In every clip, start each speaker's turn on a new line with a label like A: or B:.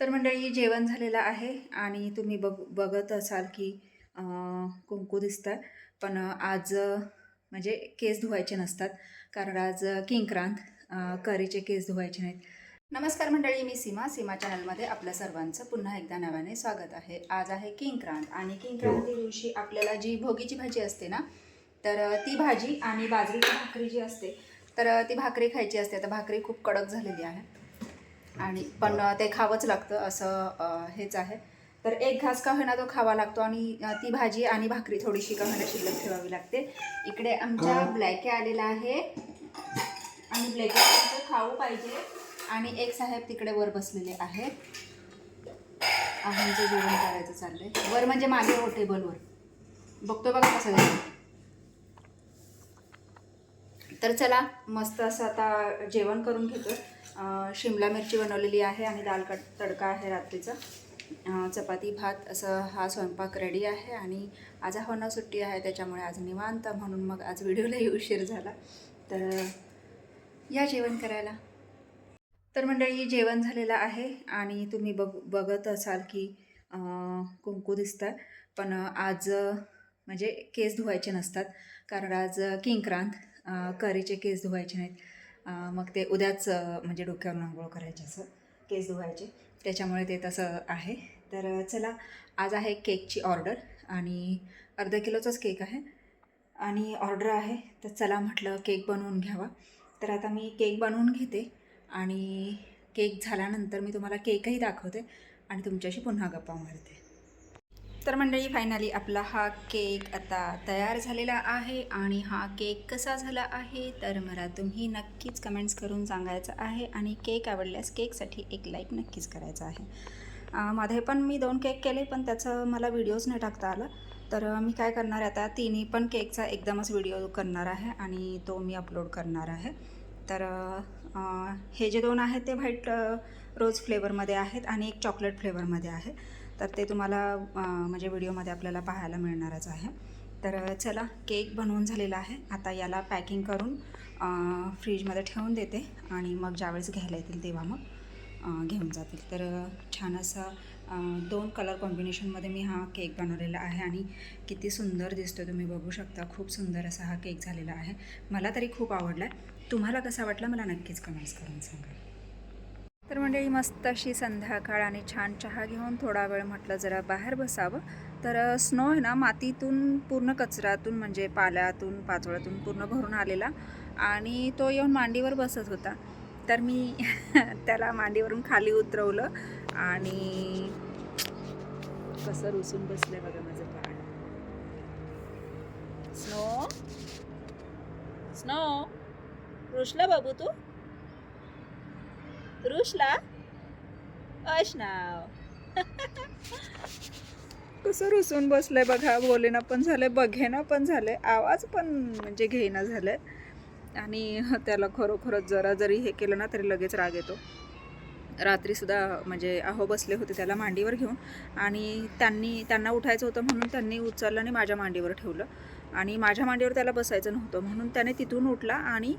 A: तर मंडळी जेवण झालेलं आहे आणि तुम्ही बघ बघत असाल की कुंकू दिसतं आहे पण आज म्हणजे केस धुवायचे नसतात. कारण आज किंक्रांत करीचे केस धुवायचे नाहीत. नमस्कार मंडळी मी सीमा. सीमा चॅनलमध्ये आपल्या सर्वांचं पुन्हा एकदा नव्याने स्वागत आहे. आज आहे किंक्रांत आणि किंक्रांती दिवशी आपल्याला जी भोगीची भाजी असते ना तर ती भाजी आणि बाजरीची भाकरी जी असते तर ती भाकरी खायची असते. तर भाकरी खूप कडक झालेली आहे. आणि पण ते खावंच लागतं असं हेच आहे. तर एक घास का होईना तो खावा लागतो आणि ती भाजी आणि भाकरी थोडीशी का होईना शिल्लक ठेवावी लागते. इकडे आमच्या ब्लॅके आलेला आहे. आणि ब्लॅके खाऊ पाहिजे. आणि एक साहेब तिकडे वर बसलेले आहेत. आम्हाला जेवण करायचं चाललंय. वर म्हणजे मागे हो टेबलवर बघतो बघा कसं जाईल तर चला मस्त असं आता जेवण करून घेतो शिमला मिरची बनवलेली आहे आणि दाल कट तडका आहे रात्रीचा. चपाती भात असं हा स्वयंपाक रेडी आहे आणि आज होणं सुट्टी आहे त्याच्यामुळे आज निवांत म्हणून मग आज व्हिडिओलाही उशीर झाला. तर या जेवण करायला. तर मंडळी जेवण झालेलं आहे आणि तुम्ही बघ बघत असाल की कुंकू दिसतं आहे पण आज म्हणजे केस धुवायचे नसतात. कारण आज किंक्रांत करीचे केस धुवायचे नाहीत. मग ते उद्याच म्हणजे डोक्यावर आंघोळ करायचे असं केस धुवायचे. त्याच्यामुळे ते तसं आहे. तर चला आज आहे केकची ऑर्डर आणि अर्धा किलोचाच केक आहे आणि ऑर्डर आहे. तर चला म्हटलं केक बनवून घ्यावा. तर आता मी केक बनवून घेते आणि केक झाल्यानंतर मी तुम्हाला केकही दाखवते आणि तुमच्याशी पुन्हा गप्पा मारते. तर मंडळी फायनली आपला हा केक आता तयार झालेला आहे आणि हा केक कसा झाला आहे तर मला तुम्ही नक्कीच कमेंट्स करून सांगायचं आहे आणि केक आवडल्यास केकसाठी एक लाईक नक्कीच करायचा आहे. मध्ये पण मी दोन केक केले पण त्याचं मला व्हिडिओज नाही टाकता आला. तर मी काय करणार आहे आता तिन्ही पण केकचा एकदमच व्हिडिओ करणार आहे आणि तो मी अपलोड करणार आहे. तर हे जे दोन आहेत ते व्हाईट रोज फ्लेवरमध्ये आहेत आणि एक चॉकलेट फ्लेवरमध्ये आहे. तर ते तुम्हाला म्हणजे व्हिडिओमध्ये आपल्याला पाहायला मिळणारच आहे. तर चला केक बनवून झालेला आहे. आता याला पॅकिंग करून फ्रीजमध्ये ठेवून देते आणि मग ज्यावेळेस घ्यायला येतील तेव्हा मग घेऊन जातील. तर छान असा दोन कलर कॉम्बिनेशनमध्ये मी हा केक बनवलेला आहे आणि किती सुंदर दिसतो तुम्ही बघू शकता. खूप सुंदर असा हा केक झालेला आहे. मला तरी खूप आवडला आहे तुम्हाला कसा वाटला मला नक्कीच कमेंट्स करून सांगा. तर मंडळी मस्त अशी संध्याकाळ आणि छान चहा घेऊन थोडा वेळ म्हटलं जरा बाहेर बसावं. तर स्नो आहे ना मातीतून पूर्ण कचऱ्यातून म्हणजे पाल्यातून पाचोळ्यातून पूर्ण भरून आलेला आणि तो येऊन मांडीवर बसत होता. तर मी त्याला मांडीवरून खाली उतरवलं आणि कसं रुसून बसलं बघा माझं बाळ स्नो? स्नो? रुसला बाबू तू? रुसला अशनाव कसं रुसून बसलंय बघा बोलेना पण झालंय बघेना पण झालंय आवाज पण म्हणजे घेईना झालंय. आणि त्याला खरोखरच जरा जरी हे केलं ना तरी लगेच राग येतो. रात्रीसुद्धा म्हणजे अहो बसले होते त्याला मांडीवर घेऊन. आणि त्यांनी त्यांना उठायचं होतं म्हणून त्यांनी उचललं आणि माझ्या मांडीवर ठेवलं. आणि माझ्या मांडीवर त्याला बसायचं नव्हतं. म्हणून त्याने तिथून उठला आणि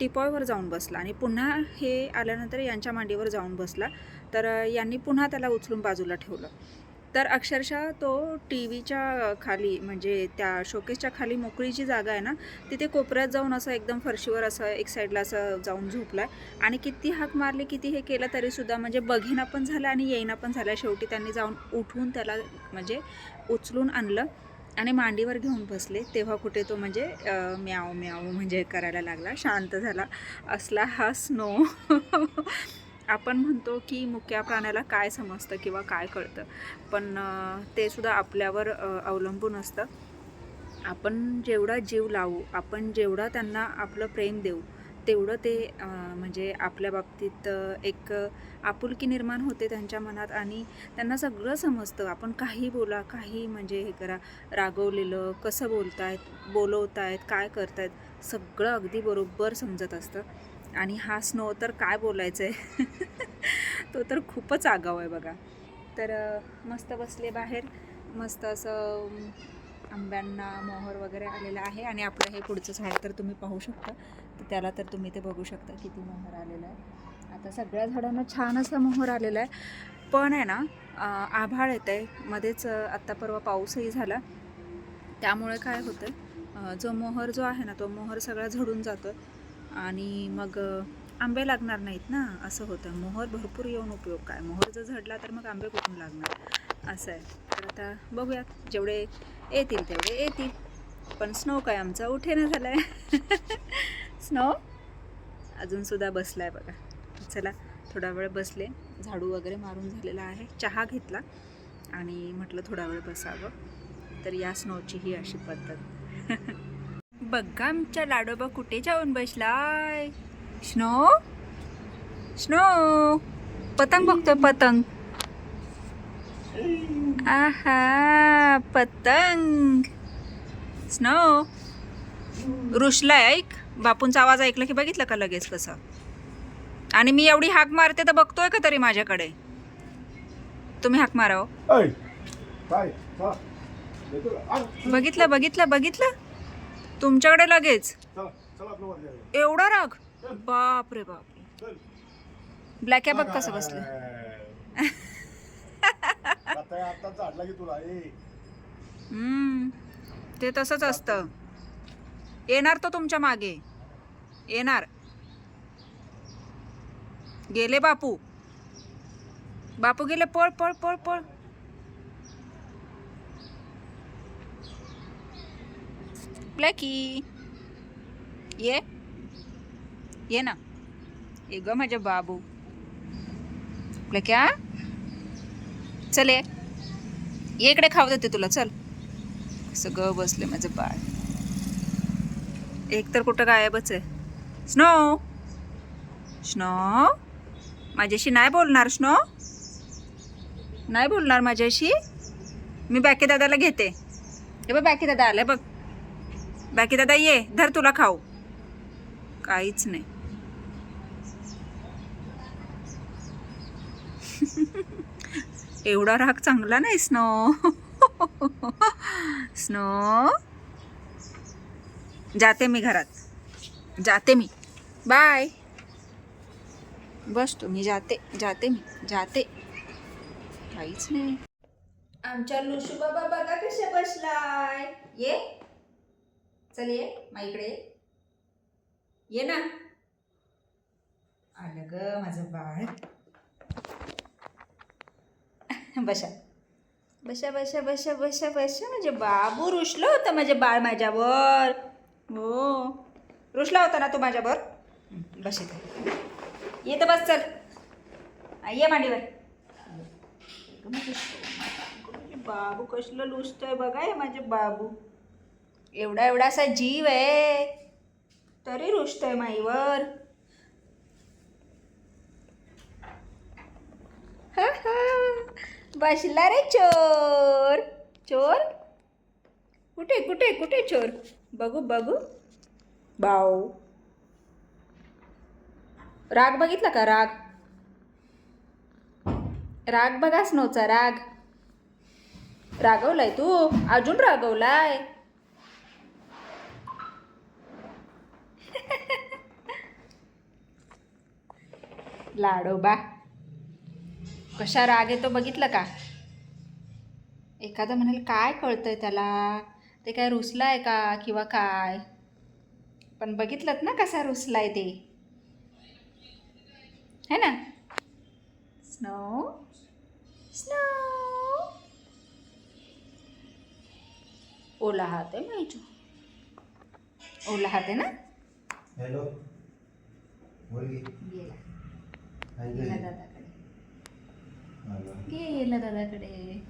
A: टिपॉयवर जाऊन बसला आणि पुन्हा हे आल्यानंतर यांच्या मांडीवर जाऊन बसला. तर यांनी पुन्हा त्याला उचलून बाजूला ठेवलं. तर अक्षरशः तो टी व्हीच्या खाली म्हणजे त्या शोकेसच्या खाली मोकळी जी जागा आहे ना तिथे कोपऱ्यात जाऊन असं एकदम फरशीवर असं एक साईडला असं जाऊन झोपला आणि किती हाक मारले किती हे केलं तरीसुद्धा म्हणजे बघेना पण झालं आणि येईना पण झालं. शेवटी त्यांनी जाऊन उठवून त्याला म्हणजे उचलून आणलं. आणि मांडीवर घेऊन बसले तेव्हा कुठे तो म्हणजे म्याव म्याव म्हणजे करायला लागला शांत झाला. असला हा स्नो. आपण म्हणतो की मुक्या प्राण्याला काय समजतं किंवा काय कळतं. पण ते सुद्धा आपल्यावर अवलंबून असतं. आपण जेवढा जीव लावू आपण जेवढा त्यांना आपलं प्रेम देऊ तेवढं ते म्हणजे आपल्या बाबतीत एक आपुलकी निर्माण होते त्यांच्या मनात आणि त्यांना सगळं समजतं. आपण काही बोला काही म्हणजे हे करा. रागवलेलं कसं बोलतायत बोलवतायत काय करतायत सगळं अगदी बरोबर समजत असतं. आणि हा स्नो तर काय बोलायचं आहे तो तर खूपच आगाव आहे बघा. तर मस्त बसले बाहेर. मस्त असं आंब्यांना मोहर वगैरे आलेला आहे आणि आपलं हे पुढचं झाड तर तुम्ही पाहू शकता. तर त्याला तर तुम्ही ते बघू शकता किती मोहर आलेला आहे. आता सगळ्या झाडांना छान असा मोहर आलेला आहे. पण आहे ना आभाळ येत आहे. मध्येच आत्ता परवा पाऊसही झाला. त्यामुळे काय होतं आहे जो मोहर जो आहे ना तो मोहर सगळा झडून जातो आणि मग आंबे लागणार नाहीत ना असं होतं. मोहर भरपूर येऊन उपयोग काय? मोहर जर झडला तर मग आंबे कुठून लागणार? असं आहे. तर आता बघूयात. जेवढे येतील तेवढे येतील. पण स्नो काय आमचा? उठेना झाला आहे स्नो अजूनसुद्धा बसला आहे बघा. चला थोडा वेळ बसले. झाडू वगैरे मारून झालेला आहे. चहा घेतला आणि म्हटलं थोडा वेळ बसावं. तर या स्नोची ही अशी पद्धत. बघा आमच्या लाडोबा कुठे जाऊन बसलाय? स्नो स्नो पतंग बघतोय पतंग. आहा पतंग. स्नो रुसलाय ऐक. बापूंचा आवाज ऐकला की बघितलं का लगेच कसं? आणि मी एवढी हाक मारते तर बघतोय का तरी माझ्याकडे? तुम्ही हाक मारा हो. बघितलं बघितलं बघितलं? तुमच्याकडे लगेच. एवढा राग? बाप रे बाप. ब्लॅक बघ कसं बसलं.
B: आता आता झाडला की तुला ए.
A: हम्म, ते तसंच असतं. येणार तो तुमच्या मागे. येणार. गेले बापू. बापू गेले पळ पळ पळ पळ. ब्लॅकी ये. ये ना. ये ग माझ्या बाबू. ब्लॅक्या चल ये. ये इकडे खाऊ देते तुला चल. सगळं बसले माझं बाळ. एक तर कुठं गायबच आहे. स्नो. स्नो. माझ्याशी नाही बोलणार स्नो. नाही बोलणार माझ्याशी. मी बॅकी दादाला घेते. हे बघ बॅकी दादा आलाय बघ. बॅकी दादा ये धर तुला खाऊ. काहीच नाही. एवढा राग चांगला नाही स्नो. स्नो. जाते मी घरात. जाते मी. बाय. बस तुम्ही जाते जाते मी जाते. काहीच नाही. आमच्या लुशू बाबा बघा कशा बसलाय? ये. चल ये माईकडे ये. ना. आलं ग माझं बाळ. बशा बशा बशा बशा बशा बशा म्हणजे बाबू रुशलं होतं माझे बाळ माझ्यावर. हो. रुसला होता ना तू माझ्यावर? बस येत ये तर बस चल. ये मांडीवर. बाबू कसलं लुसतोय बघा हे माझे बाबू. एवढा एवढा असा जीव आहे. तरी रुसतोय माईवर. बसला रे चोर. चोर? कुठे कुठे कुठे चोर? बघू बघू. बाऊ राग बघितला का राग? राग बघा स्नोचा राग. रागवलाय तू? अजून रागवलाय? लाडोबा कशा राग येतो बघितलं का? एखादं म्हणाल काय कळतंय त्याला? ते काय रुसलाय का किंवा काय? पण बघितलं ना कसा रुसलाय ते. है ना? स्नो स्नो ओला हात आहे माहिती. ओला हात आहे ना?
B: हॅलो.
A: गेला. गेला? दादाकडे. गेला दादाकडे.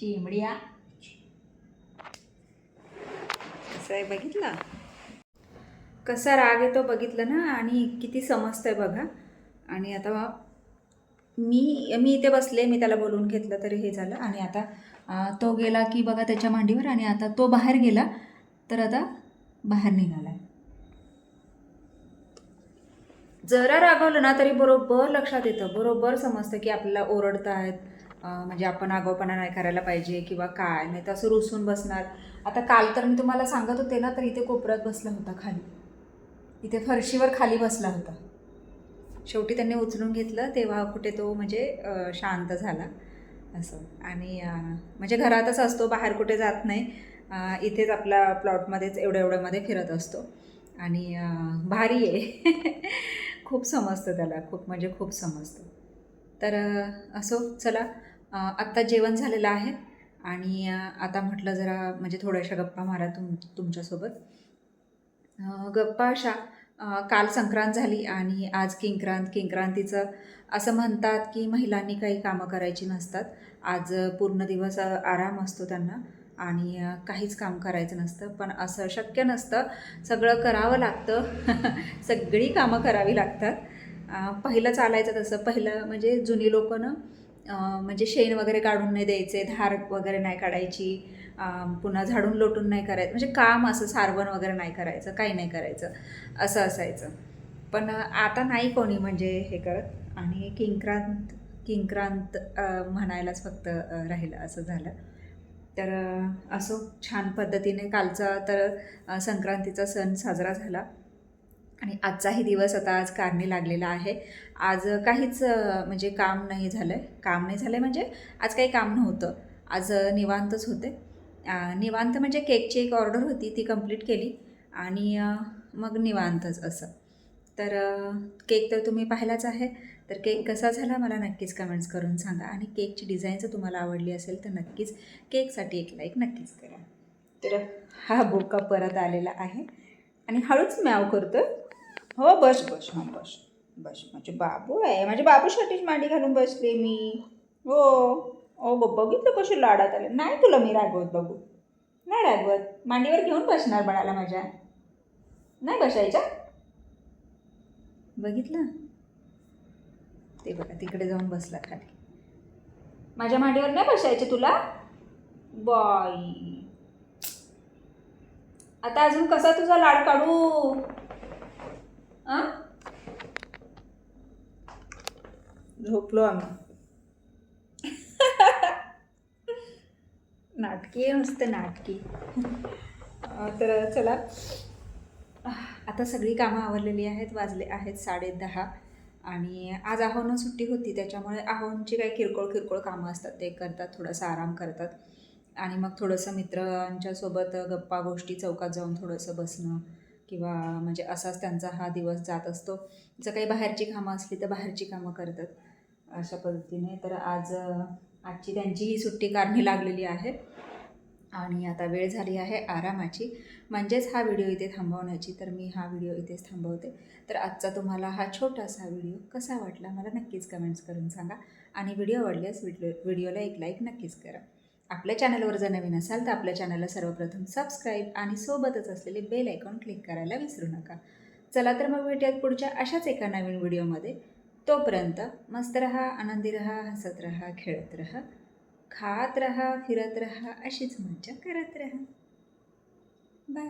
B: चिमड्या
A: असं कसं आहे बघितलं? कसा राग येतो बघितलं ना आणि किती समजतंय बघा. आणि आता मी मी इथे बसले मी त्याला बोलवून घेतलं तरी हे झालं. आणि आता तो गेला की बघा त्याच्या मांडीवर आणि आता तो बाहेर गेला तर आता बाहेर निघाला जरा रागवलं ना तरी बरोबर लक्षात येतं. बरोबर समजतं की आपल्याला ओरडतायत आहेत म्हणजे आपण आगाऊपणा नाही करायला पाहिजे किंवा काय? नाही तर असं रुसून बसणार. आता काल तर मी तुम्हाला सांगत होते ना तर इथे कोपऱ्यात बसला होता खाली. इथे फरशीवर खाली बसला होता. शेवटी त्यांनी उचलून घेतलं तेव्हा कुठे तो म्हणजे शांत झाला. असं. आणि म्हणजे घरातच असतो बाहेर कुठे जात नाही. इथेच आपल्या प्लॉटमध्येच एवढ्या एवढ्यामध्ये फिरत असतो. आणि भारी आहे. खूप समजतं त्याला. खूप म्हणजे खूप समजतं. तर असो चला. आत्ता जेवण झालेलं आहे आणि आता म्हटलं जरा म्हणजे थोड्याशा गप्पा मारा तुम तुमच्यासोबत. गप्पा अशा काल संक्रांत झाली आणि आज किंक्रांत. किंक्रांतीचं असं म्हणतात की महिलांनी काही कामं करायची नसतात. आज पूर्ण दिवस आराम असतो त्यांना आणि काहीच काम करायचं नसतं. पण असं शक्य नसतं. सगळं करावं लागतं. सगळी कामं करावी लागतात. पहिलं चालायचं तसं. पहिलं म्हणजे जुनी लोकं ना म्हणजे शेण वगैरे काढून नाही द्यायचे धार वगैरे नाही काढायची पुन्हा झाडून लोटून नाही करायचं म्हणजे काम असं सारवण वगैरे नाही करायचं काही नाही करायचं असं असायचं. पण आता नाही कोणी म्हणजे हे करत आणि किंक्रांत किंक्रांत म्हणायलाच फक्त राहिलं असं झालं. तर असो छान पद्धतीने कालचा तर संक्रांतीचा सण साजरा झाला. आणि आजचाही दिवस आता आज कारणी लागलेला आहे. आज काहीच म्हणजे काम नाही झालं आहे काम नाही झालं आहे म्हणजे आज काही काम नव्हतं. आज निवांतच होते. निवांत म्हणजे केकची एक ऑर्डर होती ती कंप्लीट केली आणि मग निवांतच असं. तर केक तर तुम्ही पाहिलाच आहे. तर केक कसा झाला मला नक्कीच कमेंट्स करून सांगा आणि केकची डिझाईन जर तुम्हाला आवडली असेल तर नक्कीच केकसाठी एक लाईक नक्कीच करा. तर हा बोका परत आलेला आहे आणि हळूच म्याव करतो हो बस बस हां बस बस. माझे बाबू आहे. माझ्या बाबूसाठीच मांडी घालून बसले मी. हो. ओ ब बघितलं कशी लाडात आले. नाही तुला मी रागवत बघू. नाही रागवत. मांडीवर घेऊन बसणार बाळाला माझ्या. नाही बसायच्या? बघितलं? ते बघा तिकडे जाऊन बसला खाली. माझ्या मांडीवर नाही बसायचे तुला? बाई. आता अजून कसा तुझा लाड काढू? हां? झोपलो आम्ही. नाटकी आहे नुसतं नाटकी. तर चला. आता सगळी कामं आवरलेली आहेत वाजले आहेत साडे दहा. आणि आज आहोनं सुट्टी होती त्याच्यामुळे आहोंची काही किरकोळ किरकोळ कामं असतात ते करतात थोडासा आराम करतात. आणि मग थोडंसं मित्रांच्यासोबत गप्पा गोष्टी चौकात जाऊन थोडंसं बसणं किंवा म्हणजे असाच त्यांचा हा दिवस जात असतो. जर काही बाहेरची कामं असली तर बाहेरची कामं करतात अशा पद्धतीने. तर आज आजची आजची त्यांचीही सुट्टी कारणी लागलेली आहे. आणि आता वेळ झाली आहे आरामाची. म्हणजेच हा व्हिडिओ इथे थांबवण्याची. तर मी हा व्हिडिओ इथेच थांबवते. तर आजचा तुम्हाला हा छोटासा व्हिडिओ कसा वाटला मला नक्कीच कमेंट्स करून सांगा. आणि व्हिडिओ आवडल्यास व्हिडिओ व्हिडिओला एक लाईक नक्कीच करा. आपल्या चॅनलवर जर नवीन असाल तर आपल्या चॅनलला सर्वप्रथम सबस्क्राईब आणि सोबतच असलेले बेल आयकॉन क्लिक करायला विसरू नका. चला तर मग भेटूयात पुढच्या अशाच एका नवीन व्हिडिओमध्ये तोपर्यंत मस्त रहा आनंदी रहा हसत रहा खेळत रहा खात रहा फिरत रहा अशीच मज्जा करत रहा. बाय